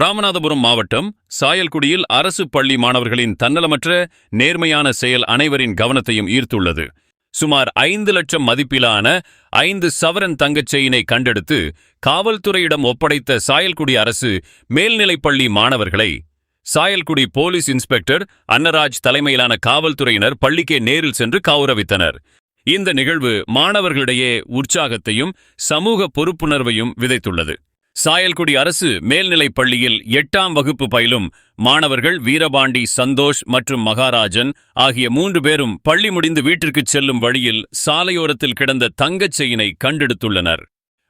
ராமநாதபுரம் மாவட்டம் சாயல்குடியில் அரசு பள்ளி மாணவர்களின் தன்னலமற்ற நேர்மையான செயல் அனைவரின் கவனத்தையும் ஈர்த்துள்ளது. சுமார் ஐந்து லட்சம் மதிப்பிலான ஐந்து சவரன் தங்கச் செயினை கண்டெடுத்து காவல்துறையிடம் ஒப்படைத்த சாயல்குடி அரசு மேல்நிலைப்பள்ளி மாணவர்களை சாயல்குடி போலீஸ் இன்ஸ்பெக்டர் அன்னராஜ் தலைமையிலான காவல்துறையினர் பள்ளிக்கே நேரில் சென்று கௌரவித்தனர். இந்த நிகழ்வு மாணவர்களிடையே உற்சாகத்தையும் சமூக பொறுப்புணர்வையும் விதைத்துள்ளது. சாயல்குடி அரசு மேல்நிலைப் பள்ளியில் எட்டாம் வகுப்பு பயிலும் மாணவர்கள் வீரபாண்டி சந்தோஷ் மற்றும் மகாராஜன் ஆகிய மூன்று பேரும் பள்ளி முடிந்து வீட்டிற்குச் செல்லும் வழியில் சாலையோரத்தில் கிடந்த தங்கச் செயினை கண்டெடுத்துள்ளனர்.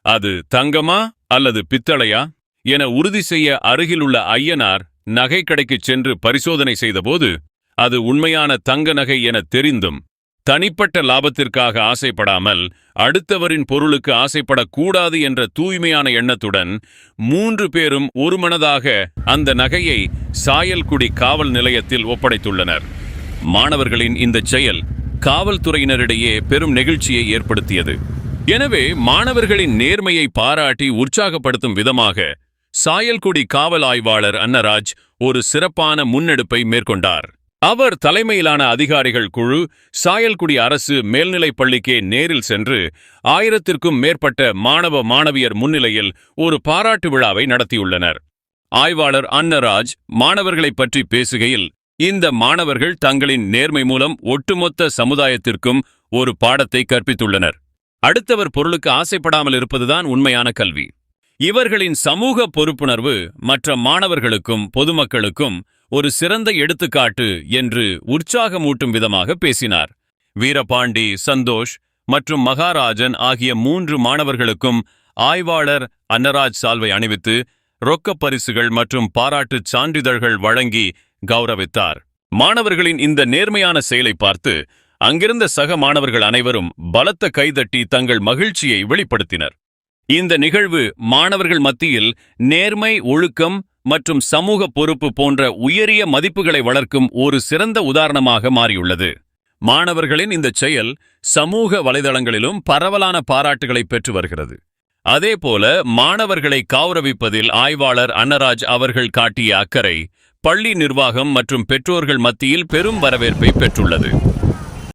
அது தங்கமா அல்லது பித்தளையா என உறுதி செய்ய அருகிலுள்ள ஐயனார் நகைக்கடைக்குச் சென்று பரிசோதனை செய்தபோது அது உண்மையான தங்க நகை என தெரிந்தும் தனிப்பட்ட லாபத்திற்காக ஆசைப்படாமல் அடுத்தவரின் பொருளுக்கு ஆசைப்படக்கூடாது என்ற தூய்மையான எண்ணத்துடன் மூன்று பேரும் ஒருமனதாக அந்த நகையை சாயல்குடி காவல் நிலையத்தில் ஒப்படைத்துள்ளனர். மாணவர்களின் இந்த செயல் காவல்துறையினரிடையே பெரும் நெகிழ்ச்சியை ஏற்படுத்தியது. எனவே மாணவர்களின் நேர்மையை பாராட்டி உற்சாகப்படுத்தும் விதமாக சாயல்குடி காவல் ஆய்வாளர் அன்னராஜ் ஒரு சிறப்பான முன்னெடுப்பை மேற்கொண்டார். அவர் தலைமையிலான அதிகாரிகள் குழு சாயல்குடி அரசு மேல்நிலைப் பள்ளிக்கே நேரில் சென்று ஆயிரத்திற்கும் மேற்பட்ட மாணவ மாணவியர் முன்னிலையில் ஒரு பாராட்டு விழாவை நடத்தியுள்ளனர். ஆய்வாளர் அன்னராஜ் மாணவர்களைப் பற்றி பேசுகையில் இந்த மாணவர்கள் தங்களின் நேர்மை மூலம் ஒட்டுமொத்த சமுதாயத்திற்கும் ஒரு பாடத்தை கற்பித்துள்ளனர். அடுத்தவர் பொருளுக்கு ஆசைப்படாமல் இருப்பதுதான் உண்மையான கல்வி. இவர்களின் சமூக பொறுப்புணர்வு மற்ற மாணவர்களுக்கும் பொதுமக்களுக்கும் ஒரு சிறந்த எடுத்துக்காட்டு என்று உற்சாகமூட்டும் விதமாக பேசினார். வீரபாண்டி சந்தோஷ் மற்றும் மகாராஜன் ஆகிய மூன்று மாணவர்களுக்கும் ஆய்வாளர் அன்னராஜ் சால்வை அணிவித்து ரொக்கப் பரிசுகள் மற்றும் பாராட்டுச் சான்றிதழ்கள் வழங்கி கௌரவித்தார். மாணவர்களின் இந்த நேர்மையான செயலை பார்த்து அங்கிருந்த சக மாணவர்கள் அனைவரும் பலத்த கைதட்டி தங்கள் மகிழ்ச்சியை வெளிப்படுத்தினர். இந்த நிகழ்வு மாணவர்கள் மத்தியில் நேர்மை ஒழுக்கம் மற்றும் சமூக பொறுப்பு போன்ற உயரிய மதிப்புகளை வளர்க்கும் ஒரு சிறந்த உதாரணமாக மாறியுள்ளது. மாணவர்களின் இந்த செயல் சமூக வலைதளங்களிலும் பரவலான பாராட்டுகளை பெற்று வருகிறது. அதேபோல மாணவர்களை கௌரவிப்பதில் ஆய்வாளர் அன்னராஜ் அவர்கள் காட்டிய அக்கறை பள்ளி நிர்வாகம் மற்றும் பெற்றோர்கள் மத்தியில் பெரும் வரவேற்பை பெற்றுள்ளது.